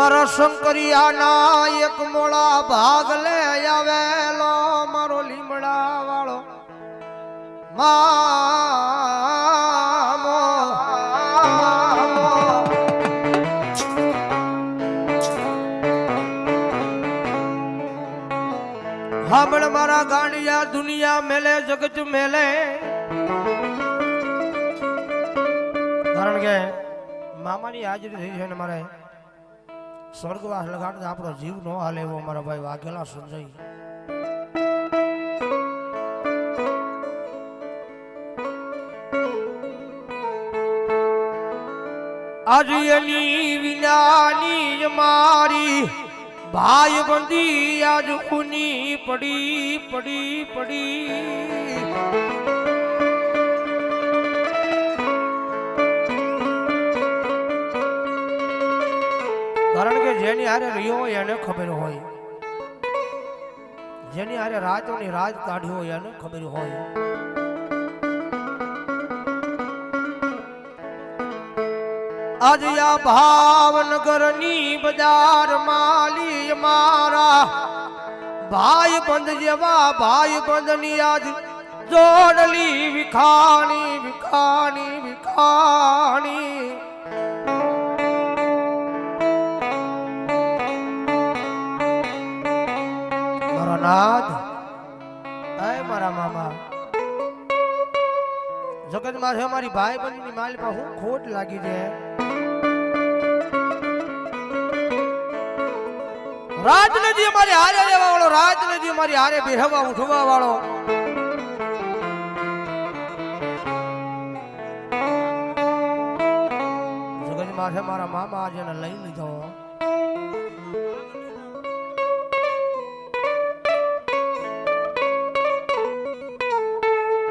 મારો શંકરિયા ના એક મોળા ભાગ લે આવેલો મારો લીમડા વાળો હાબળ મારા ગાંડિયા દુનિયા મેલે, જગત મેલે. કારણ કે મામાની હાજરી થઈ છે ને મારે. સ્વર્ગવાસ લગાડતા આપણો જીવ નો હાલે એવો મારા ભાઈ વાઘેલા સંજય. આજ એની વિનાની મારી ભાઈ બંધી આજ ઉની પડી પડી પડી. જેની હારે રહ્યો હોય એને ખબર હોય. જેની હારે રાતોની રાત કાઢ્યો હોય એને ખબર હોય. આજ આ ભાવનગરની બજાર માલી મારા ભાઈ બંધ જેવા ભાઈ બંધની આજ જોડલી વિખાણી વિખાણી વિખાણી. મારો એ મારા મામા. જગતમાં છે મારી ભાઈ બંધની માલ પર હું ખોટ લાગી છે. રાજ નદી અમારી હારે લેવા વાળો રાજ નદી અમારી હારે બેહવા ઉઠવા વાળો. જગતમાં છે મારા મામા આજે લઈ લીધો.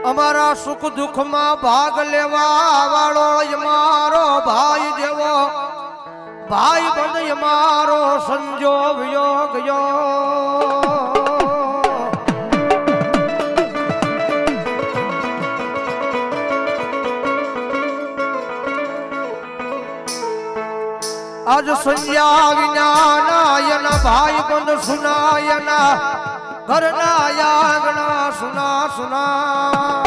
અમારા સુખ દુઃખમાં ભાગ લેવા વાળો મારો ભાઈ જેવો. ભાઈ બંધ મારો સંજોગ યોગ યો. આજ સંજ્ઞા વિના ભાઈ બંધ સુનાયના. ઘરના યાગણા સુના સુના.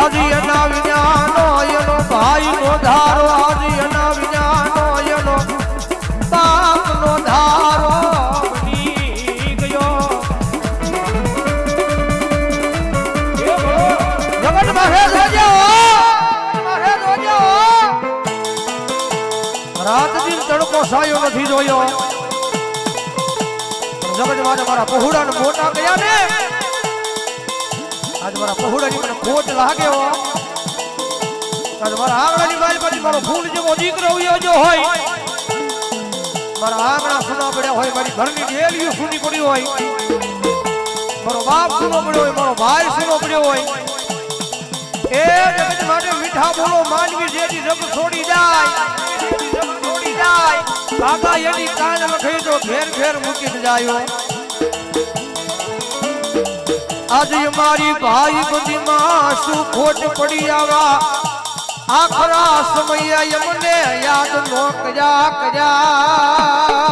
આદિ એના તડકો સાયો નથી જોયો. જગત મારે મારા પહોળા મોટા ગયા ને? આજ મારા પહોળાની મને ખોટ લાગ્યો આજ મારા આંગણાની બારી પછી મારો ફૂલ જેવો દીકરો ઉયો જો હોય. મારા આંગણા સુના પડ્યા હોય, મારી ઘરની ડેલીઓ સુની પડી હોય. મારો બાપ સુનો પડ્યો હોય, મારો ભાઈ સુનો પડ્યો હોય. એ જગત માટે મીઠા બોલો, માનવી જેથી જગ છોડી જાય. જાય. બાબા એની કાન વખે તો ઘેર ઘેર મૂકી જાય આજે મારી ભાઈ બધીમાં શું ખોટ પડી આવા. આખરા સમય એમને યાદ નો કજા કજા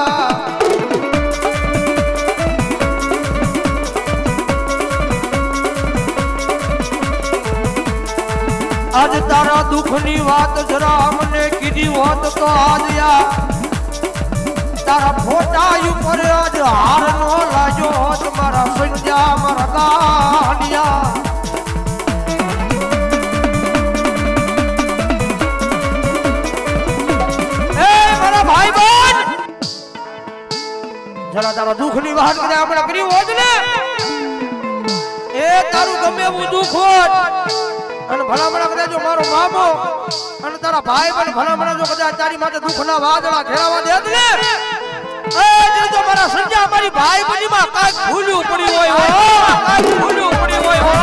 આજ તારા દુઃખની વાત જરા મને કીધી હોત તો આજ તારા ફોટા ઉપર આજ હાર નો લાજો હોત મારા સંજા મારા ગાડિયા. જરા તારા દુઃખની વાત કરે આપણે કરી હોત ને? એ તારું ગમે એવું દુઃખ હોત અને ભલામણા કદાચ જો મારો મામો અને તારા ભાઈ પણ ભલામણા જો કદાચ તારી માટે દુઃખના વાદળા ઘેરાવા દે ને એ જો મારા સંજા મારી ભાઈ બનીમાં કાંઈક ભૂલ્યું પડ્યું હોય કાંઈક ભૂલ્યું પડ્યું હોય હો.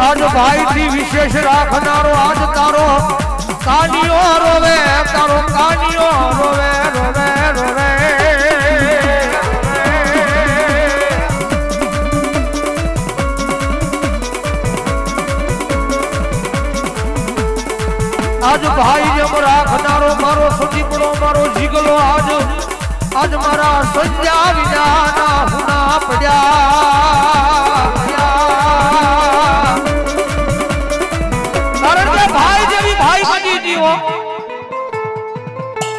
આજ ભાઈ થી વિશેષ રાખનારો, આજ તારો કાનિયો રોવે. આજ ભાઈ જેમ રાખનારો મારો સુદીપડો મારો જીગલો આજ આજ મારા સંજા વિનાના હુના પડ્યા. કારણ કે ભાઈ જેવી ભાઈ બની જીવો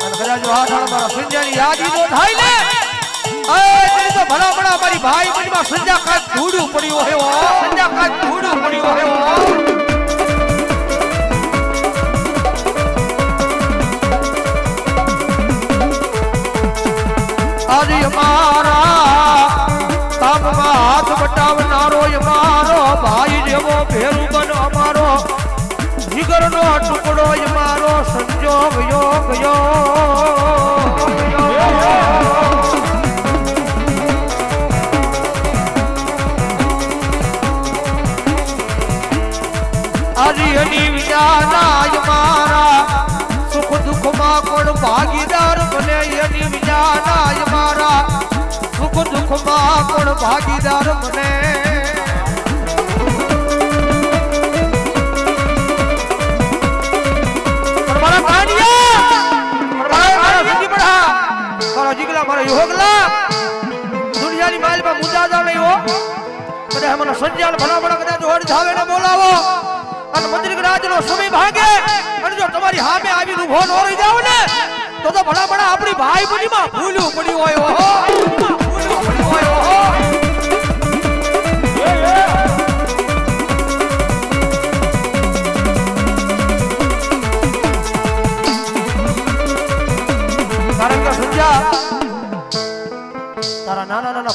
અને કદાચ મારા સંજાની યાદી તો થાય ને. એ તો ભલા ભલા મારી ભાઈ બનીમાં સંજા કાંઈક ધૂળું પડ્યું હોય. સંજા કાંઈક ધૂળું પડ્યું હોય આજે અમારા કામમાં હાથ બટાવનારો અમારો ભાઈ જેવો ભેરું બન અમારો, જીગરનો ટુકડો અમારો સંજોગ યોગ આજે જીગલા, ભાગીદાર યોગલા! દુનિયાની માલમાં જાવ નહીં હો. કદાચ મને સંજ્ઞાન ભલા ભલા કદાચ હોડ જાવે ને બોલાવો. અને મંત્રી રાજનો સમય ભાગે. અને જો તમારી સામે આવીને ઊભો ન રહી જાવ ને તો તો ભલા ભલા આપણી ભાઈ બનીમાં ભૂલ્યું પડ્યું હોય ઓહો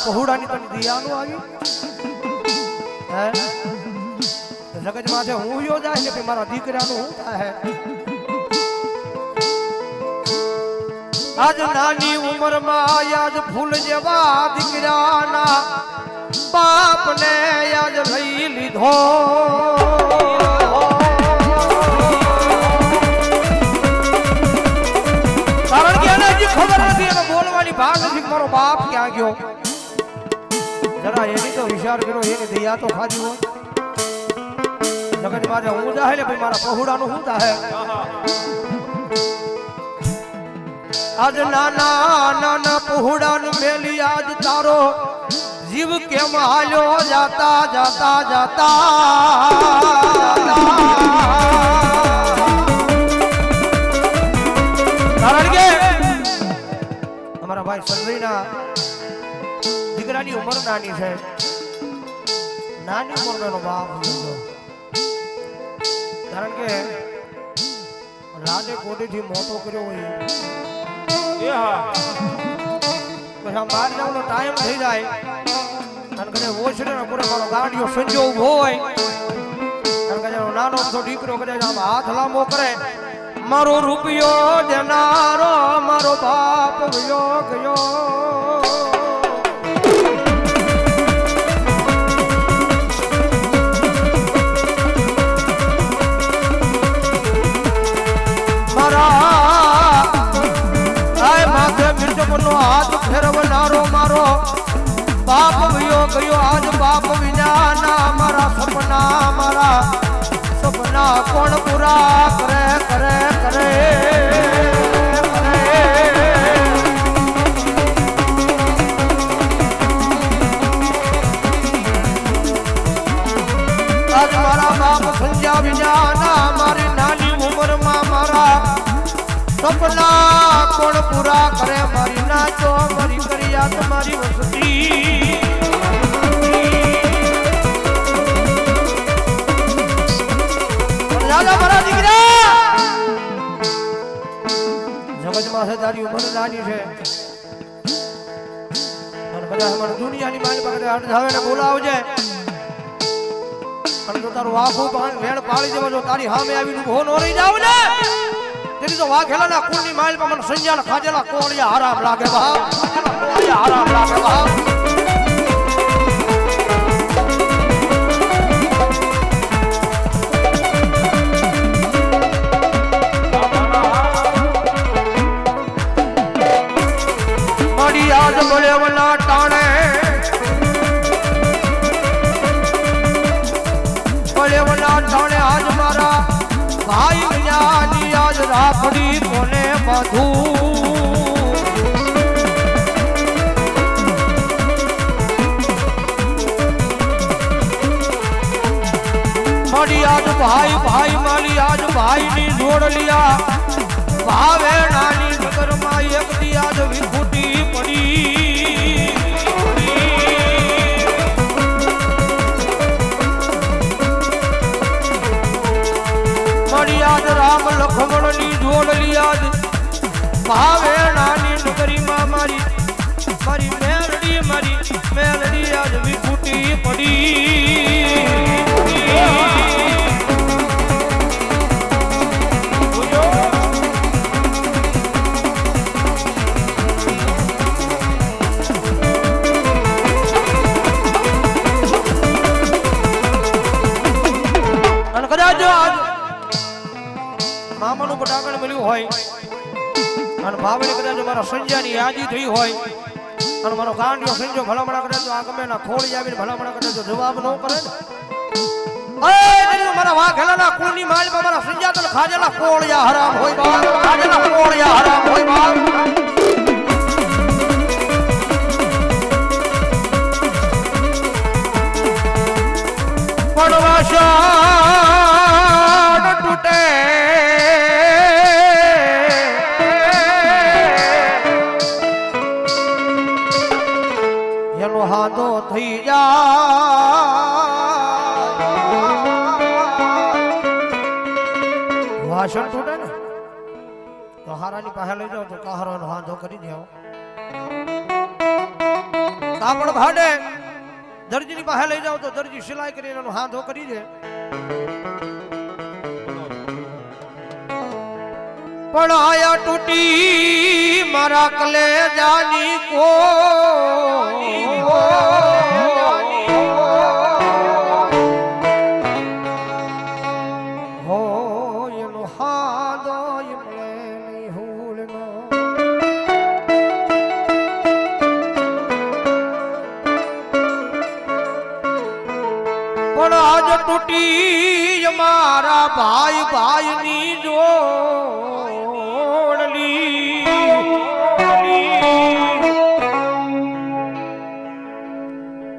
પહોળાની તને દિયાનું આવી. હે? જગત માથે હું યો જાય ને કે મારા દીકરાનું શું થાય? આજ નાની ઉંમરમાં આજ ફૂલ જેવા દીકરાના બાપને આજ લઈ લીધો. કારણ કે એને હજી ખબર નથી, એને બોલવાની ભાગ નથી મારો બાપ ક્યાં ગયો. જરા એની તો વિચાર કર્યો એની દયા તો ખાધી હોય. જગત મારે હું જાહે ને ભાઈ મારા પહોળાનું હું. જાહે આજ નાના નાના પહોળાનું મેલી આજ તારો જીવ કેમ હાલ્યો? જાતા જાતા જાતા. કારણ કે અમારા ભાઈ સંજયના દીકરાની ઉંમર નાની છે. નાની ઉંમરનો બાપ કારણ કે લાડે કોડીથી મોટો કર્યો હોય. બહાર જવાનો ટાઈમ થઈ જાય. ઓછરે ને પૂરે મારો ગાડીઓ સંજો ઊભો હોય. નાનો અમથો દીકરો આમ હાથ લાંબો કરે. મારો રૂપિયો દેનારો મારો બાપ ગયો. મારા. આય માથે મિર્ચકનો હાથ ફેરવનારો મારો. બાપ ગયો ગયો આજ બાપ વિનાના મારા સપના મારા. સપના કોણ પૂરા કરે કરે કરે વિનાના સપના કોણ પૂરા કરે મારી નાચો મારી કરિયાત મારી વસતી દાદા મારા દીકરા! જગતમાં છે તારી ઉંમર નાની છે. અને કદાચ અમારે દુનિયાની માલ ઊભો ન રહી જાવ ને! તેની તો વાઘેલાના કુળની પર મને સંજાલ ખાજેલા કોળિયા આરામ લાગે બા. આરામ લાગે મારો જો ભલામણા કરે તો આગમે ગમે ના ખોળી આવીને ભલામણા કરે તો જવાબ ન કરે ને. મારા વાઘ હેલાના કુળની માલમાં મારા સંજા તને ખાજેલા કોળિયા હરામ હોય બાપ. ખાજેલા કોળિયા હરામ હોય બાપ. પડવાશા હાથો કરી દેવો કાપડ ભાડે દરજીની પાસે લઈ જાઓ તો દરજી સિલાઈ કરીને એનો હાથો કરી દે. પણ આયા તૂટી મારા કલેજાની કો તૂટી મારા ભાઈ ભાઈ ની જોડલી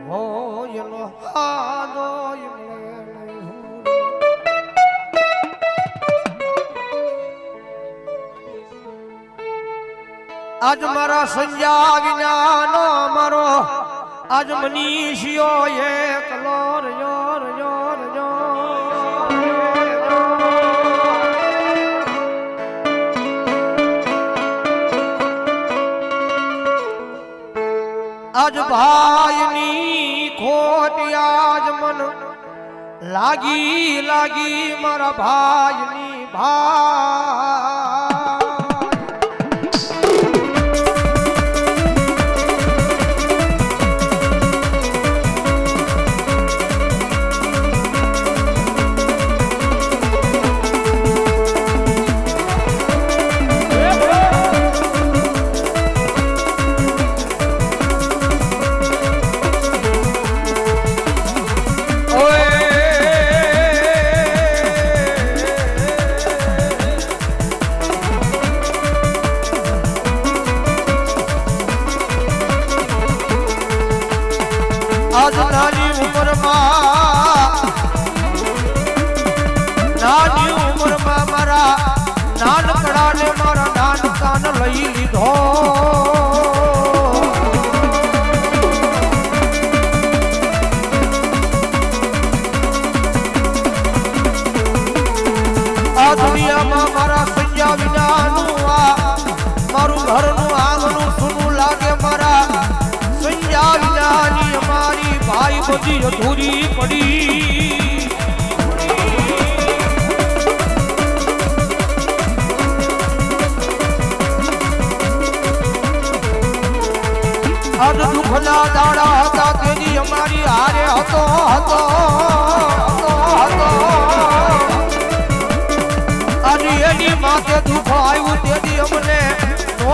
હો એનો હાદો એમણે નહીં હુલ. આજ મારા સંજા વિનાનો મારો આજ મનીષિયો એકલો આજ ભાઈની ખોટ આજ મન. લાગી લાગી મારા ભાઈની ભાઈ વિનાનું આ મારું ઘરનું આંગણું સૂનું લાગે મારા. સંજ્ઞા વિનાની અમારી ભાઈ બધી અધૂરી પડી. અધ દુઃખના દાડા હતા, તેની અમારી હારે હતો હતો.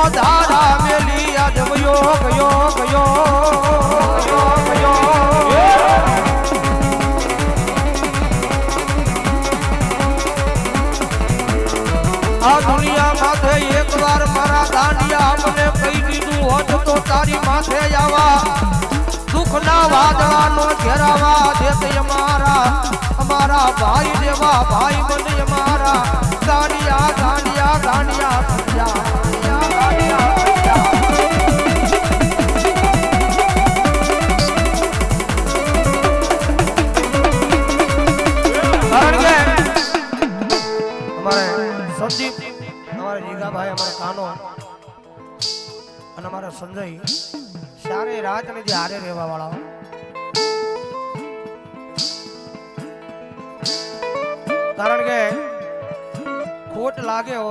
ધારા મેલી ગયો ગયો ગયો આ દુનિયા માથે એકવાર મારા દાંડિયા મને કહી દીધું હોત તો તારી માથે આવા. દુઃખના વાદળાનો ઘેરાવા દેત અમારા અમારા ભાઈ જેવા ભાઈ બને મારા. ગાંડિયા ગાંડિયા ગાંડિયા સંદીપ અમારે જીગાભાઈ અમારા કાનો. અને અમારા સંજય, સારી રાત ને જે હારે રહેવા વાળા કારણ કે ખોટ લાગે હો.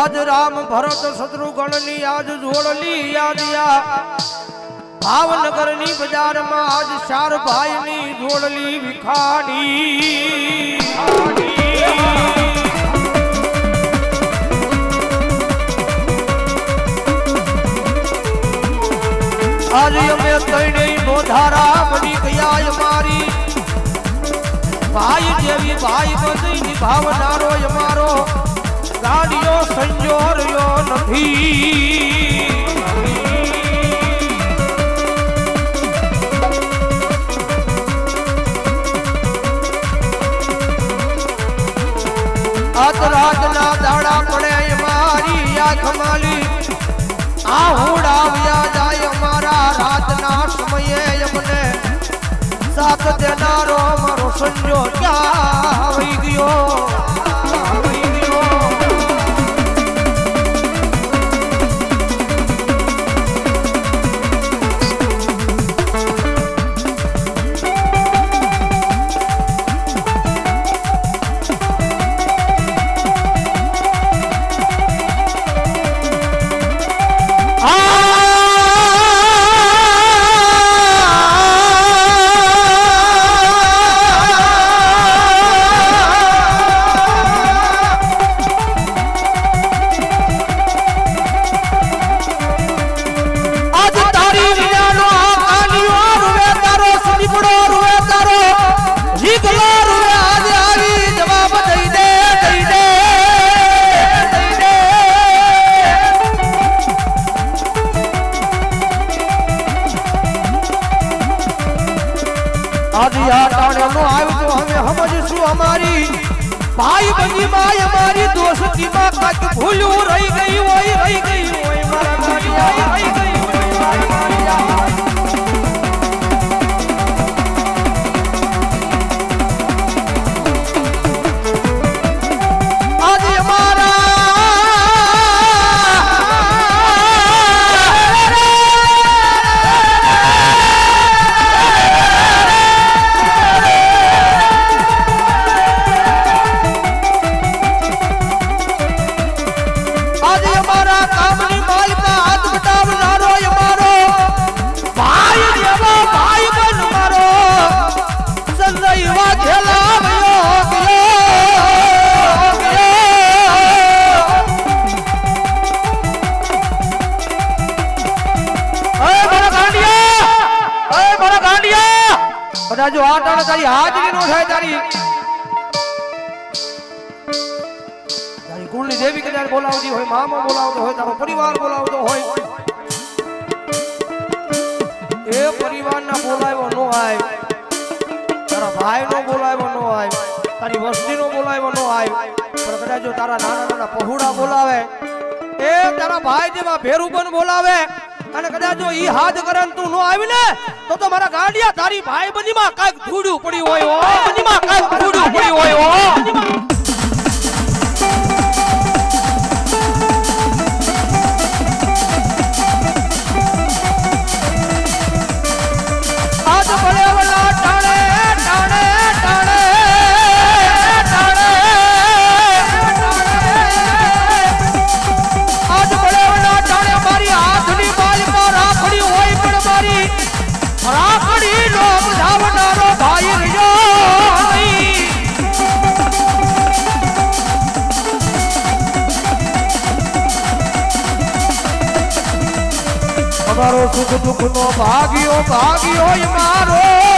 આજ રામ ભરત શત્રુઘ્નની આજ જોડલી યાદિયા. ભાવનગરની બજારમાં આજ ચાર ભાઈ ની જોડલી વિખાડી. આજે અમે તણે નો ધારા બની ગયા મારી. ભાઈ જેવી ભાઈ બધી નિભાવનારો અમારો ગાડીઓ સંજોર્યો નથી. આત રાતના દાડા પડે મારી આંખ માલી. આ હુડાવ્યા દેનારો મારો સંજો ક્યાં આવી ગયો જો આ તારે તારી હાજરી નો થાય, તારી તારી કુળની દેવી કદાચ બોલાવતી હોય, મામા બોલાવતો હોય, તારો પરિવાર બોલાવતો હોય. એ પરિવારના બોલાવ્યો નો આય. તારા ભાઈ નો બોલાવ્યો નો આય. તારી વસ્તી નો બોલાવ્યો નો આય. પણ કદાચ જો તારા નાના નાના પહોળા બોલાવે, એ તારા ભાઈ જેવા ભેરું પણ બોલાવે અને કદાચ જો ઈ હાથ કરે તું નો આવી ને તો તો મારા ગાડિયા તારી ભાઈ બંધીમાં કાંઈક ધૂડ્યું પડ્યું હોય હો. બંધીમાં કાંઈક ધૂડ્યું પડ્યું હોય સુખ દુઃખ નો ભાગ્યો ભાગ્યો મારો.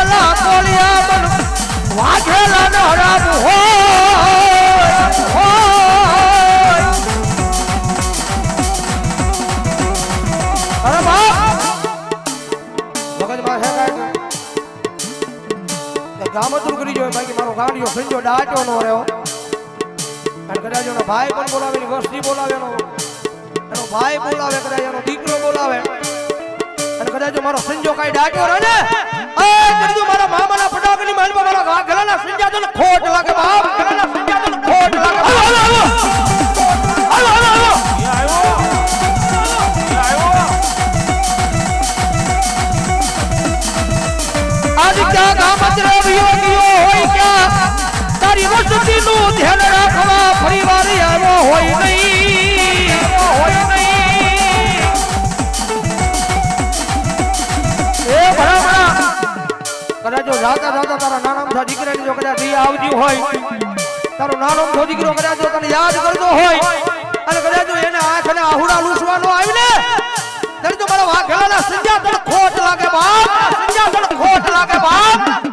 વાઘેલા કોળિયા બન વાઘેલા નહરાબ હોય હોય. જોય બાકી મારો ગાંડિયો સંજો નો રહ્યો. અને ભાઈ પણ બોલાવે, એની વસ્તી એનો ભાઈ બોલાવે કદાચ એનો દીકરો બોલાવે. અને કદાચ મારો સંજો કઈ ડાટ્યો રહે ને? એ જડજો મારા મામાના ફટાકડી આવજી હોય, તારો નાનો મોજો દીકરો કદાચ તને યાદ કરતો હોય, અને કદાચ એને આંખ ને આહુડા લૂસવાનો આવી ને ત્યારે તો મારા વાઘેલાના સંજાતણ ખોટ લાગે બાપ સંજાતણ ખોટ લાગે બાપ.